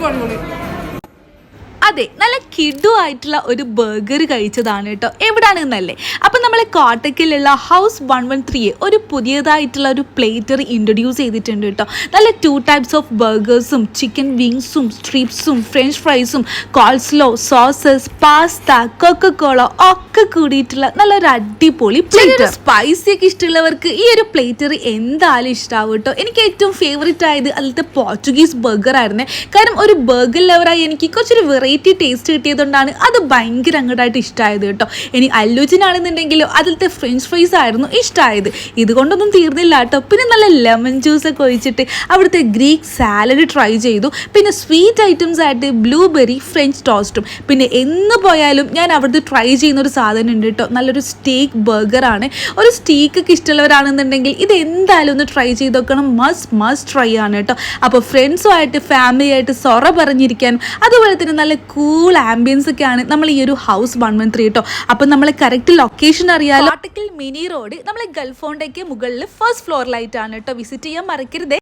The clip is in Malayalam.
quần. അതെ നല്ല കിഡു ആയിട്ടുള്ള ഒരു ബർഗർ കഴിച്ചതാണ് കേട്ടോ. എവിടാണെന്നല്ലേ? അപ്പം നമ്മൾ കോട്ടക്കിലുള്ള ഹൗസ് വൺ വൺ ത്രീയെ ഒരു പുതിയതായിട്ടുള്ള ഒരു പ്ലേറ്റർ ഇൻട്രൊഡ്യൂസ് ചെയ്തിട്ടുണ്ട് കേട്ടോ. നല്ല ടു ടൈപ്സ് ഓഫ് ബർഗേഴ്സും ചിക്കൻ വിങ്സും സ്ട്രിപ്സും French ഫ്രൈസും coleslaw sauces pasta Coca Cola ഒക്കെ കൂടിയിട്ടുള്ള നല്ലൊരു അടിപൊളി പ്ലേറ്റർ സ്പൈസി ഒക്കെ ഇഷ്ടമുള്ളവർക്ക് ഈ ഒരു പ്ലേറ്റർ എന്തായാലും ഇഷ്ടമാവും കേട്ടോ. എനിക്ക് ഏറ്റവും ഫേവറേറ്റ് ആയത് അതിലത്തെ പോർച്ചുഗീസ് ബർഗർ ആയിരുന്നേ. കാരണം ഒരു ബർഗർ ലവറായി എനിക്ക് കുറച്ചൊരു വെറൈറ്റി ടേസ്റ്റ് കിട്ടിയതുകൊണ്ടാണ് അത് ഭയങ്കര അങ്ങോട്ടായിട്ട് ഇഷ്ടമായത് കേട്ടോ. ഇനി അല്ലുജിനാണെന്നുണ്ടെങ്കിലും അതിലത്തെ ഫ്രഞ്ച് ഫ്രൈസ് ആയിരുന്നു ഇഷ്ടമായത് ഇതുകൊണ്ടൊന്നും തീർന്നില്ല കേട്ടോ. പിന്നെ നല്ല ലെമൺ ജ്യൂസ് ഒക്കെ ഒഴിച്ചിട്ട് അവിടുത്തെ ഗ്രീക്ക് സാലഡ് ട്രൈ ചെയ്തു. പിന്നെ സ്വീറ്റ് ഐറ്റംസ് ആയിട്ട് ബ്ലൂബെറി ഫ്രഞ്ച് ടോസ്റ്റും പിന്നെ എന്ന് പോയാലും ഞാൻ അവിടുത്തെ ട്രൈ ചെയ്യുന്ന ഒരു സാധനം ഉണ്ട് കേട്ടോ. നല്ലൊരു സ്റ്റേക്ക് ബർഗറാണ് ഒരു സ്റ്റീക്ക് ഒക്കെ ഇഷ്ടമുള്ളവരാണെന്നുണ്ടെങ്കിൽ ഇത് എന്തായാലും ഒന്ന് ട്രൈ ചെയ്ത് നോക്കണം. മസ്റ്റ് മസ്റ്റ് ട്രൈ ആണ് കേട്ടോ. അപ്പോൾ ഫ്രണ്ട്സുമായിട്ട് ഫാമിലിയായിട്ട് സൊറ പറഞ്ഞിരിക്കാനും അതുപോലെ തന്നെ നല്ല കൂൾ ആംബിയൻസ് ഒക്കെ ആണ് നമ്മൾ ഈ ഒരു ഹൗസ് വൺ വൺ ത്രീ കേട്ടോ അപ്പം നമ്മൾ കറക്റ്റ് ലൊക്കേഷൻ അറിയാലോ. കോട്ടക്കൽ മിനി റോഡ് നമ്മൾ ഗൾഫ് ഫോണ്ടയ്ക്ക് മുകളിൽ ഫസ്റ്റ് ഫ്ലോറിലായിട്ടാണ് കേട്ടോ വിസിറ്റ് ചെയ്യാൻ മറക്കരുതേ.